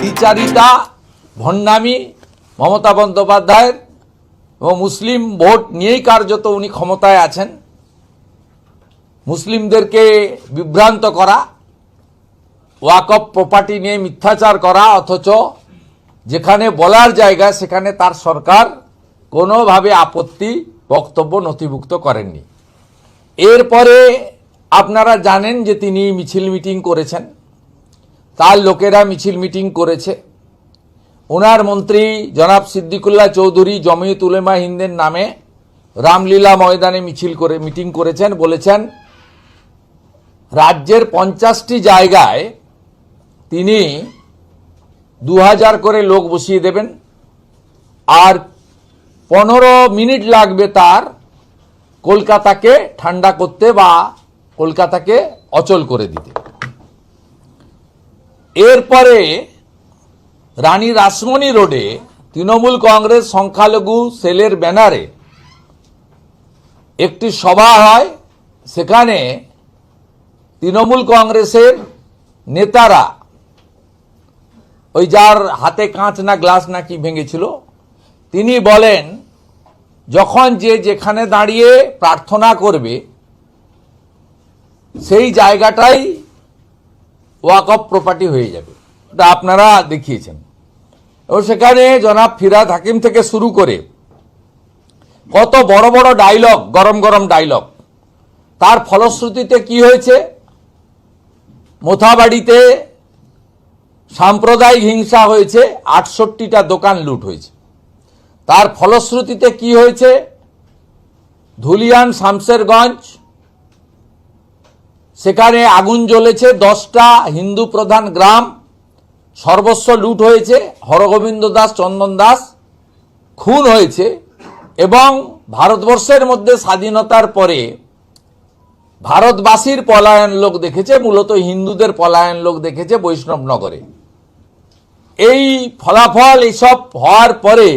দ্বিচারিতা ভণ্ডামি মমতা বন্দ্যোপাধ্যায়ের এবং মুসলিম ভোট নিয়েই কার্যত উনি ক্ষমতায় আছেন। মুসলিমদেরকে বিভ্রান্ত করা ওয়াকফ প্রপার্টি নিয়ে মিথ্যাচার করা, অথচ যেখানে বলার জায়গা, সেখানে তার সরকার কোনোভাবে আপত্তি, বক্তব্য নথিভুক্ত করেননি। এরপরে আপনারা জানেন যে তিনি মিছিল মিটিং করেছেন। তার লোকেরা মিছিল মিটিং করেছে। ওনার মন্ত্রী জনাব সিদ্দিকুল্লাহ চৌধুরী জমিয়ত উলেমা হিন্দের নামে রামলীলা ময়দানে মিছিল করে, মিটিং করেছেন, বলেছেন, রাজ্যের পঞ্চাশটি জায়গায় তিনি দু হাজার করে লোক বসিয়ে দেবেন আর পনেরো মিনিট লাগবে তার কলকাতাকে ঠান্ডা করতে বা কলকাতাকে অচল করে দিতে। এরপরে রানী রাসমণি রোডে তৃণমূল কংগ্রেস সংখ্যালঘু সেলের ব্যানারে একটি সভা হয়। সেখানে তৃণমূল কংগ্রেসের নেতারা, ওই যার হাতে কাঁচ না গ্লাস না কি ভেঙেছিল, তিনি বলেন, যখন যে যেখানে দাঁড়িয়ে প্রার্থনা করবে, সেই জায়গাটাই ওয়াকফ প্রপার্টি হয়ে যাবে। এটা আপনারা দেখিয়েছেন। এবং সেখানে জনাব ফিরাদ হাকিম থেকে শুরু করে কত বড় বড় ডায়লগ গরম গরম ডায়লগ তার ফলশ্রুতিতে কি হয়েছে? মোথাবাড়িতে সাম্প্রদায়িক হিংসা হয়েছে, আটষট্টিটা দোকান লুট হয়েছে। তার ফলশ্রুতিতে কি হয়েছে? ধুলিয়ান শামসেরগঞ্জ সেখানে আগুন জ্বলেছে দশটা হিন্দু প্রধান গ্রাম। সর্বস্ব লুট হয়েছে, হরগোবিন্দ দাস, চন্দন দাস, খুন হয়েছে এবং ভারতবর্ষের মধ্যে স্বাধীনতার পরে ভারতবাসীর পলায়ন লোক দেখেছে, মূলত হিন্দুদের পলায়ন লোক দেখেছে বৈষ্ণবনগরে। এই ফলাফল এসব হওয়ার পরে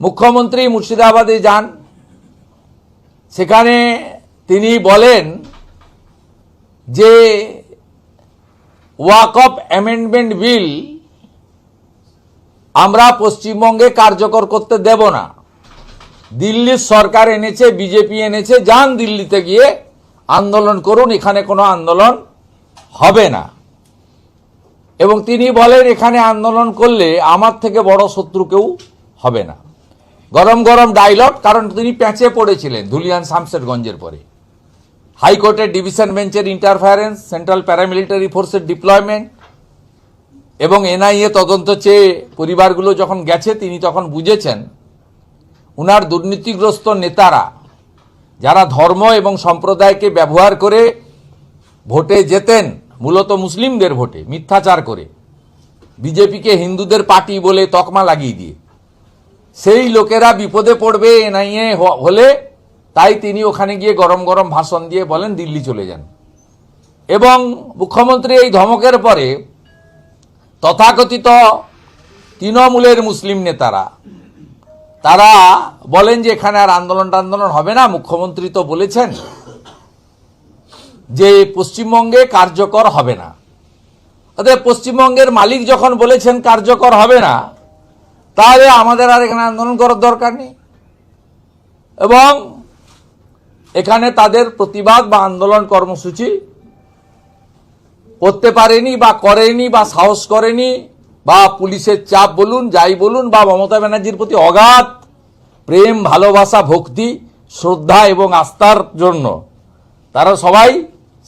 মুখ্যমন্ত্রী মুর্শিদাবাদে যান। সেখানে তিনি বলেন যে ওয়াক অফ অ্যামেন্ডমেন্ট বিল আমরা পশ্চিমবঙ্গে কার্যকর করতে দেব না। দিল্লির সরকার এনেছে, বিজেপি এনেছে, যান দিল্লিতে গিয়ে আন্দোলন করুন, এখানে কোনো আন্দোলন হবে না। এবং তিনি বলেন, এখানে আন্দোলন করলে আমার থেকে বড় শত্রু কেউ হবে না। গরম গরম ডায়লগ কারণ তিনি প্যাঁচে পড়েছিলেন, ধুলিয়ান শামসেরগঞ্জের পরে। হাইকোর্টের ডিভিশন বেঞ্চের ইন্টারফারেন্স সেন্ট্রাল প্যারামিলিটারি ফোর্সের ডিপ্লয়মেন্ট এবং এনআইএ তদন্ত চেয়ে পরিবারগুলো যখন গেছে, তিনি তখন বুঝেছেন, উনার দুর্নীতিগ্রস্ত নেতারা যারা ধর্ম এবং সম্প্রদায়কে ব্যবহার করে ভোটে যেতেন, মূলত মুসলিমদের ভোটে, মিথ্যাচার করে, বিজেপিকে হিন্দুদের পার্টি বলে তকমা লাগিয়ে দিয়ে। সেই লোকেরা বিপদে পড়বে এনআইএ হলে তাই তিনি ওখানে গিয়ে গরম গরম ভাষণ দিয়ে বলেন, দিল্লি চলে যান। এবং মুখ্যমন্ত্রী এই ধমকের পরে তথাকথিত তৃণমূলের মুসলিম নেতারা, তারা বলেন যে এখানে আর আন্দোলন টান্দোলন হবে না। মুখ্যমন্ত্রী তো বলেছেন যে পশ্চিমবঙ্গে কার্যকর হবে না। অতএব পশ্চিমবঙ্গের মালিক যখন বলেছেন কার্যকর হবে না, তাহলে আমাদের আর এখানে আন্দোলন করার দরকার নেই। এবং এখানে তাদের প্রতিবাদ বা আন্দোলন কর্মসূচি করতে পারেনি বা করেনি বা সাহস করেনি বা পুলিশের চাপ বলুন, যাই বলুন, বা মমতা ব্যানার্জির প্রতি অগাধ প্রেম, ভালোবাসা, ভক্তি, শ্রদ্ধা এবং আস্থার জন্য তারা সবাই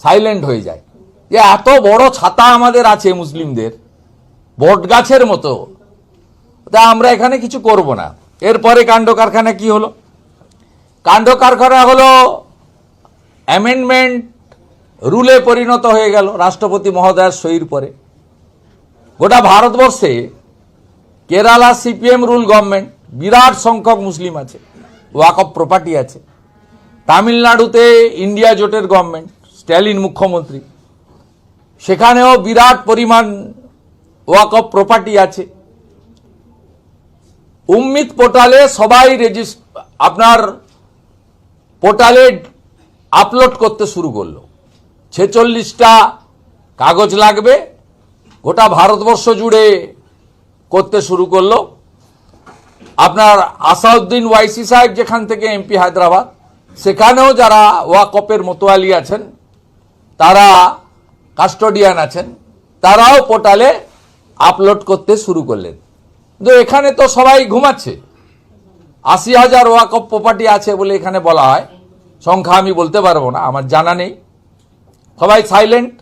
সাইলেন্ট হয়ে যায়। যে এত বড় ছাতা আমাদের আছে মুসলিমদের বট গাছের মতো। তা আমরা এখানে কিছু করব না। এরপরে কাণ্ড কারখানা কি হলো? কাণ্ড কারখানা হলো। অ্যামেন্ডমেন্ট রুলে পরিণত হয়ে গেল রাষ্ট্রপতি মহোদয়ের সইর পরে। গোটা ভারতবর্ষে কেরালা সিপিএম রুল গভর্নমেন্ট বিরাট সংখ্যক মুসলিম আছে ওয়াকফ প্রপার্টি আছে। তামিলনাড়ুতে ইন্ডিয়া জোটের গভর্নমেন্ট স্ট্যালিন মুখ্যমন্ত্রী। সেখানেও বিরাট পরিমাণ ওয়াকফ প্রপার্টি আছে। উম্মিত পোর্টালে সবাই রেজিস্ট আপনার পোর্টালে আপলোড করতে শুরু করল। ছেচল্লিশটা কাগজ লাগবে, গোটা ভারতবর্ষ জুড়ে করতে শুরু করল। আপনার আসাউদ্দিন ওয়াইসি সাহেব যেখান থেকে এমপি হায়দ্রাবাদ, সেখানেও যারা ওয়াকপের মোতোয়ালি আছেন, তারা কাস্টোডিয়ান আছেন, তারাও পোর্টালে আপলোড করতে শুরু করলেন। কিন্তু এখানে তো সবাই ঘুমাচ্ছে। আশি হাজার ওয়াকপ প্রপার্টি আছে বলে এখানে বলা হয়। সংখ্যা আমি বলতে পারব না, আমার জানা নেই। সবাই সাইলেন্ট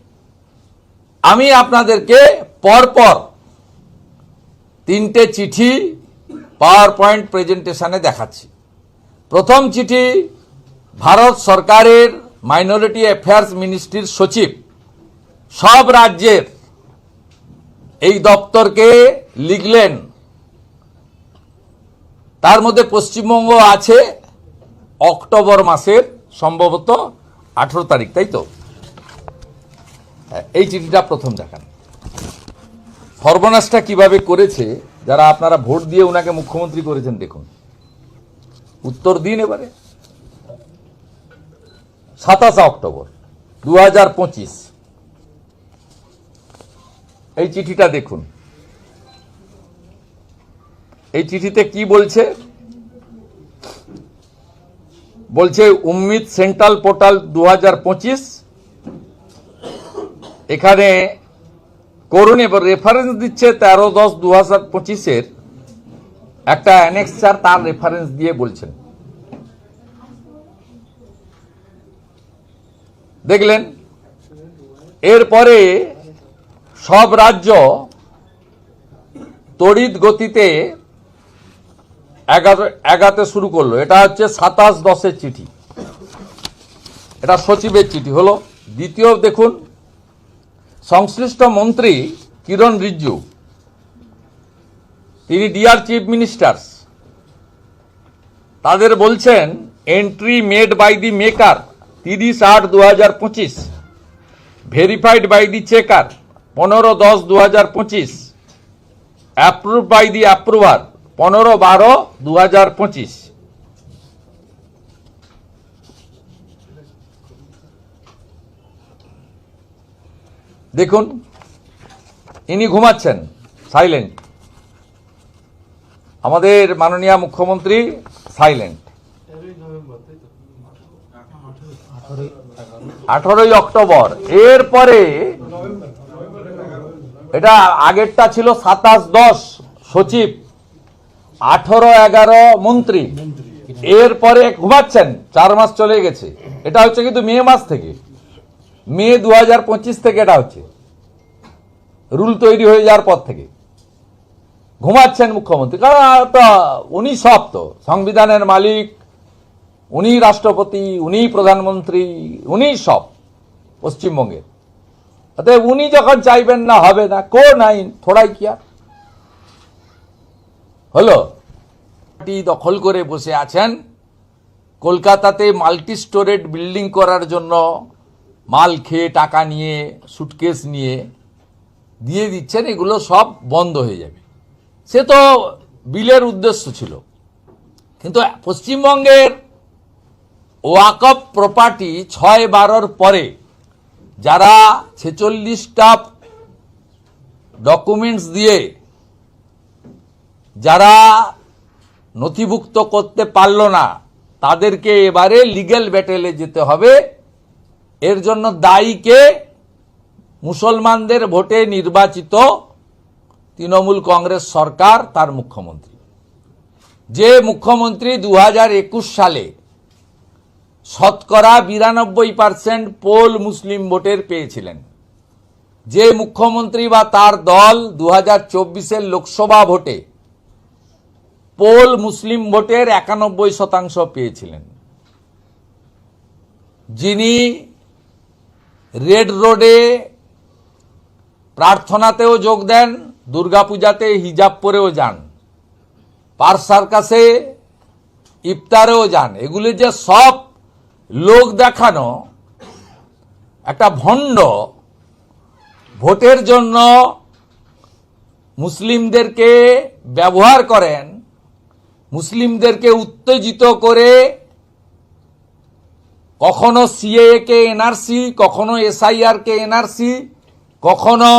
আমি আপনাদেরকে পরপর তিনটে চিঠি পাওয়ার পয়েন্ট প্রেজেন্টেশনে দেখাচ্ছি। প্রথম চিঠি, ভারত সরকারের মাইনরিটি অ্যাফেয়ার্স মিনিস্ট্রির সচিব। সব রাজ্যের এই দপ্তরকে লিখলেন তার মধ্যে পশ্চিমবঙ্গ আছে অক্টোবর মাসের সম্ভবত আঠেরো তারিখ তাই তো? হ্যাঁ, এই চিঠিটা প্রথম দেখান। সর্বনাশটা কীভাবে করেছে যারা আপনারা ভোট দিয়ে ওনাকে মুখ্যমন্ত্রী করেছেন দেখুন। উত্তর দিন এবারে। সাতাশে অক্টোবর দু হাজার পঁচিশ। এই চিঠিটা দেখুন। এই চিঠিতে কি বলছে? বলছে, উম্মিদ সেন্ট্রাল পোর্টাল দু হাজার পঁচিশ, এখানে করুন এবার রেফারেন্স দিচ্ছে তেরো দশ দু হাজার পঁচিশের, একটা অ্যানেক্সার তার রেফারেন্স দিয়ে বলছেন। দেখলেন, এরপরে সব রাজ্য তড়িৎ গতিতে এগারো- এগাতে শুরু করল। এটা হচ্ছে সাতাশ দশের চিঠি। এটা সচিবের চিঠি হলো। দ্বিতীয় দেখুন, সংশ্লিষ্ট মন্ত্রী কিরণ রিজ্জু, তিনি ডিআর চিফ মিনিস্টার্স। তাদের বলছেন, entry made by the maker, তিরিশ আট দু হাজার পঁচিশ। ভেরিফাইড বাই দি চেকার, পনেরো দশ দু হাজার পঁচিশ। Approve by the approver. পনেরো বারো দু হাজার পঁচিশ। দেখুন, ইনি ঘুমাচ্ছেন সাইলেন্ট আমাদের মাননীয় মুখ্যমন্ত্রী সাইলেন্ট আঠারোই অক্টোবর। এরপরে এটা আগেরটা ছিল সাতাশ দশ, সচিব। আঠারো এগারো মন্ত্রী। এরপরে ঘুমাচ্ছেন, চার মাস চলে গেছে। এটা হচ্ছে কিন্তু মে মাস থেকে। মে দু হাজার পঁচিশ থেকে এটা হচ্ছে। রুল তৈরি হয়ে যাওয়ার পর থেকে। ঘুমাচ্ছেন মুখ্যমন্ত্রী। কারণ তো উনি সব তো সংবিধানের মালিক, উনি রাষ্ট্রপতি, উনি প্রধানমন্ত্রী, উনি সব পশ্চিমবঙ্গের। অতএব উনি যখন চাইবেন না, হবে না কো নাইন থোড়াই কিয়া হলো। দখল করে বসে আছেন। কলকাতাতে মাল্টি স্টোরেড বিল্ডিং করার জন্য মাল খেয়ে টাকা নিয়ে সুটকেস নিয়ে দিয়ে দিচ্ছেন, এগুলো সব বন্ধ হয়ে যাবে। সে তো বিলের উদ্দেশ্য ছিল। কিন্তু পশ্চিমবঙ্গের ওয়াকফ প্রপার্টি ছয় বারোর পরে যারা ছেচল্লিশটা ডকুমেন্টস দিয়ে যারা নথিভুক্ত করতে পারল না, তাদেরকে এবারে লিগ্যাল ব্যাটেলে যেতে হবে। এর জন্য দায়ীকে মুসলমানদের ভোটে নির্বাচিত তৃণমূল কংগ্রেস সরকার, তার মুখ্যমন্ত্রী। যে মুখ্যমন্ত্রী দু হাজার একুশ সালে শতকরা বিরানব্বই পার্সেন্ট পোল মুসলিম ভোটের পেয়েছিলেন, যে মুখ্যমন্ত্রী বা তার দল দু হাজার লোকসভা ভোটে পোল মুসলিম ভোটের একানব্বই শতাংশ পেয়েছিলেন। যিনি রেড রোডে প্রার্থনাতেও যোগ দেন, দুর্গাপূজাতে হিজাব পরেও যান, পার সার্কাসে ইফতারেও যান। এগুলি যে সব লোক দেখানো একটা ভণ্ড ভোটের জন্য মুসলিমদেরকে ব্যবহার করেন মুসলিমদেরকে উত্তেজিত করে কখনো সিএ কে এনআরসি কখনো এসআইআর কে এনআরসি কখনো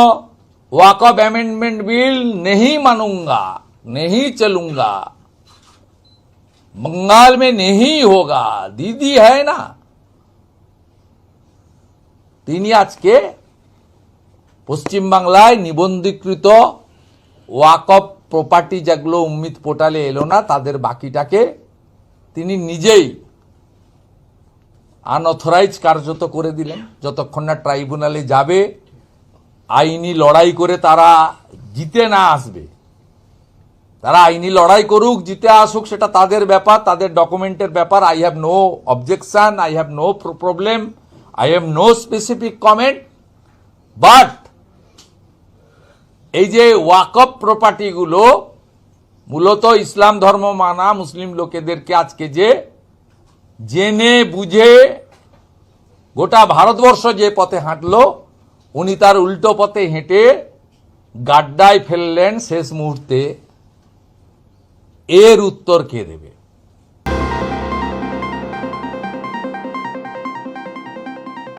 वाकअप अमेंडमेंट बिल नहीं मानूंगा नहीं चलूंगा बंगाल में नहीं होगा दीदी है ना তিনি আজকে পশ্চিমবাংলায় নিবন্ধীকৃত ওয়াকফ প্রপার্টি যেগুলো উম্মিত পোর্টালে এলো না, তাদের বাকিটাকে তিনি নিজেই আনঅথরাইজ কার্যত করে দিলেন। যতক্ষণ না ট্রাইব্যুনালে যাবে, আইনি লড়াই করে তারা জিতে না আসবে। তারা আইনি লড়াই করুক, জিতে আসুক, সেটা তাদের ব্যাপার, তাদের ডকুমেন্টের ব্যাপার। I have no objection I have no problem I have no specific comment but এই যে ওয়াকফ প্রপার্টিগুলো মূলত ইসলাম ধর্ম মানা মুসলিম লোকেদেরকে আজকে যে জেনে, বুঝে গোটা ভারতবর্ষ যে পথে হাঁটলো, উনি তার উল্টো পথে হেঁটে গাড্ডায় ফেললেন শেষ মুহূর্তে। এর উত্তর কে দেবে?